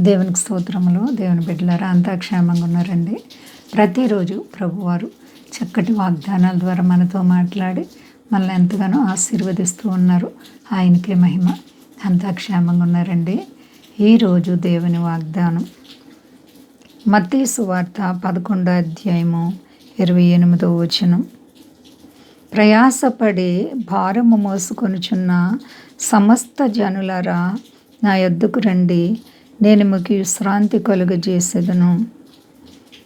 దేవునికి స్తోత్రములు. దేవుని బిడ్డలారా అంతా క్షేమంగా ఉన్నారండి. ప్రతిరోజు ప్రభువారు చక్కటి వాగ్దానాల ద్వారా మనతో మాట్లాడి మనల్ని ఎంతగానో ఆశీర్వదిస్తూ ఉన్నారు. ఆయనకే మహిమ. అంతా క్షేమంగా ఉన్నారండి. ఈరోజు దేవుని వాగ్దానం. మత్తీసు వార్త పదకొండో అధ్యాయము ఇరవై ఎనిమిదో వచనం. ప్రయాసపడి భారము మోసుకొనుచున్న సమస్త జనులరా నా యొద్దకు రండి. నేను మీకు విశ్రాంతి కలుగజేసేదను.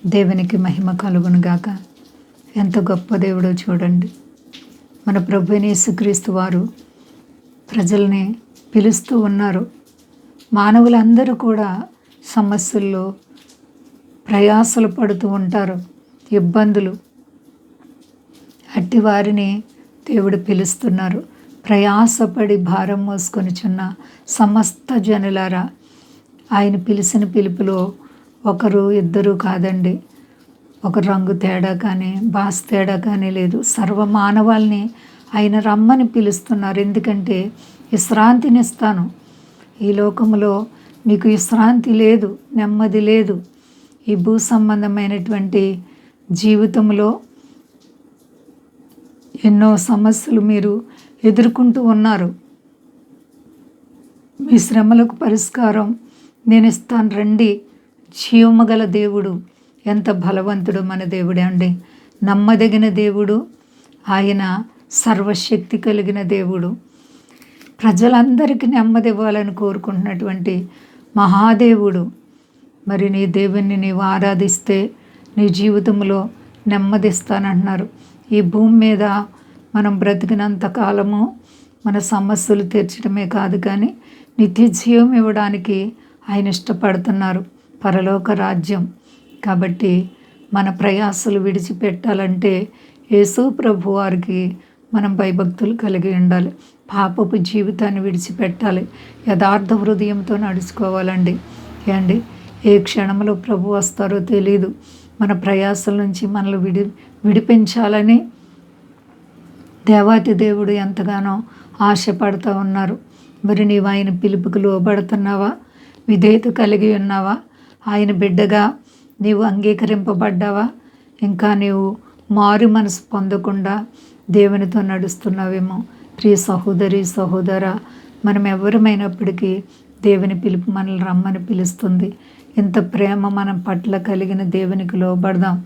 దేవునికి మహిమ కలుగునుగాక. ఎంత గొప్ప దేవుడో చూడండి. మన ప్రభు యేసుక్రీస్తు వారు ప్రజల్ని పిలుస్తూ ఉన్నారు. మానవులందరూ కూడా సమస్యల్లో ప్రయాసలు పడుతూ ఉంటారు. ఇబ్బందులు. అట్టి వారిని దేవుడు పిలుస్తున్నారు. ప్రయాసపడి భారం మోసుకొనిచున్న సమస్త జనులారా ఆయన పిలిచిన పిలుపులో ఒకరు ఇద్దరు కాదండి. ఒక రంగు తేడా కానీ భాష తేడా కానీ లేదు. సర్వ మానవాల్ని ఆయన రమ్మని పిలుస్తున్నారు. ఎందుకంటే విశ్రాంతినిస్తాను. ఈ లోకంలో మీకు విశ్రాంతి లేదు నెమ్మది లేదు. ఈ భూ సంబంధమైనటువంటి జీవితంలో ఎన్నో సమస్యలు మీరు ఎదుర్కొంటూ ఉన్నారు. మీ శ్రమలకు పరిష్కారం నేను ఇస్తాను రండి. జీవమగల దేవుడు. ఎంత బలవంతుడు మన దేవుడే అండి. నమ్మదగిన దేవుడు. ఆయన సర్వశక్తి కలిగిన దేవుడు. ప్రజలందరికీ నెమ్మదివ్వాలని కోరుకుంటున్నటువంటి మహాదేవుడు. మరి నీ దేవుణ్ణి నీవు ఆరాధిస్తే నీ జీవితంలో నెమ్మదిస్తానంటున్నారు ఈ భూమి మీద మనం బ్రతికినంత కాలము మన సమస్యలు తీర్చడమే కాదు కానీ నిత్య జీవం ఇవ్వడానికి ఆయన ఇష్టపడుతున్నారు. పరలోక రాజ్యం. కాబట్టి మన ప్రయాసలు విడిచిపెట్టాలంటే యేసు ప్రభు వారికి మనం భయభక్తులు కలిగి ఉండాలి. పాపపు జీవితాన్ని విడిచిపెట్టాలి. యథార్థ హృదయంతో నడుచుకోవాలండి. ఏండి ఏ క్షణంలో ప్రభు వస్తారో తెలియదు మన ప్రయాసల నుంచి మనల్ని విడి విడిపించాలని దేవాతి దేవుడు ఎంతగానో ఆశపడుతూ ఉన్నారు. మరి నీవు ఆయన పిలుపుకు లోబడుతున్నావా? విధేయత కలిగి ఉన్నావా? ఆయన బిడ్డగా నీవు అంగీకరింపబడ్డావా? ఇంకా నీవు మారు మనసు పొందకుండా దేవునితో నడుస్తున్నావేమో. ప్రియ సహోదరి సహోదర మనం ఎవరమైనప్పటికీ దేవుని పిలుపు మనల్ని రమ్మని పిలుస్తుంది. ఇంత ప్రేమ మనం పట్ల కలిగిన దేవునికి లోబడదాం.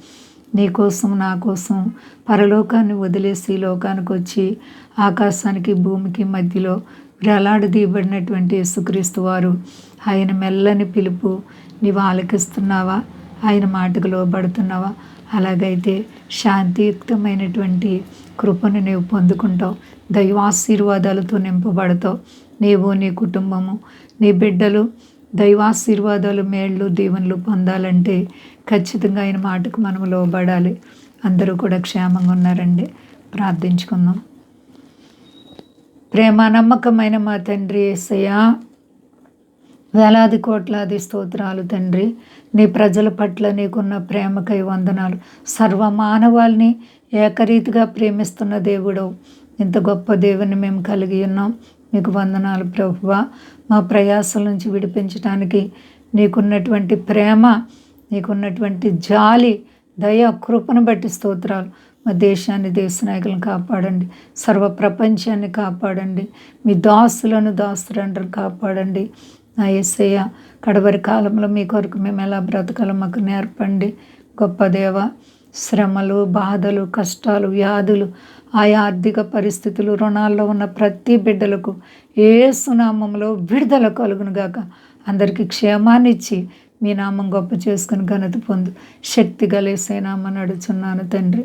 నీ కోసం నా కోసం పరలోకాన్ని వదిలేసి లోకానికి వచ్చి ఆకాశానికి భూమికి మధ్యలో వేలాడదీయబడినటువంటి యేసుక్రీస్తు వారు ఆయన మెల్లని పిలుపు నీవు ఆలకిస్తున్నావా ఆయన మాటకు లోబడుతున్నావా? అలాగైతే శాంతియుక్తమైనటువంటి కృపను నీవు పొందుకుంటావు. దైవాశీర్వాదాలతో నింపబడతావు. నీవు నీ కుటుంబము నీ బిడ్డలు దైవాశీర్వాదాలు మేళ్ళు దీవెనలు పొందాలంటే ఖచ్చితంగా ఆయన మాటకు మనం లోబడాలి. అందరూ కూడా క్షేమంగా ఉన్నారండి. ప్రార్థించుకుందాం. ప్రేమ నమ్మకమైన మా తండ్రి ఏసయ్యా. వేలాది కోట్లాది స్తోత్రాలు తండ్రి. నీ ప్రజల పట్ల నీకున్న ప్రేమకై వందనాలు. సర్వ మానవాల్ని ఏకరీతిగా ప్రేమిస్తున్న దేవుడు. ఇంత గొప్ప దేవుని మేము కలిగి ఉన్నాం. మీకు వందనాలు ప్రభువ. మా ప్రయాసం నుంచి విడిపించడానికి నీకున్నటువంటి ప్రేమ నీకున్నటువంటి జాలి దయ కృపను బట్టి స్తోత్రాలు. మా దేశాన్ని దేశ నాయకులను కాపాడండి. సర్వ ప్రపంచాన్ని కాపాడండి. మీ దాసులను దాసులంటారు కాపాడండి. నా ఎస్సయ్య కడవరి కాలంలో మీ కొరకు మేము ఎలా బ్రతకాలో మాకు నేర్పండి. గొప్ప దేవ శ్రమలు బాధలు కష్టాలు వ్యాధులు ఆయా ఆర్థిక పరిస్థితులు రుణాల్లో ఉన్న ప్రతి బిడ్డలకు ఏ సునామంలో విడుదల కలుగునుగాక అందరికీ క్షేమాన్ని ఇచ్చి మీ నామం గొప్ప చేసుకుని ఘనత పొందు. శక్తి గలేసే నామని అడుచున్నాను తండ్రి.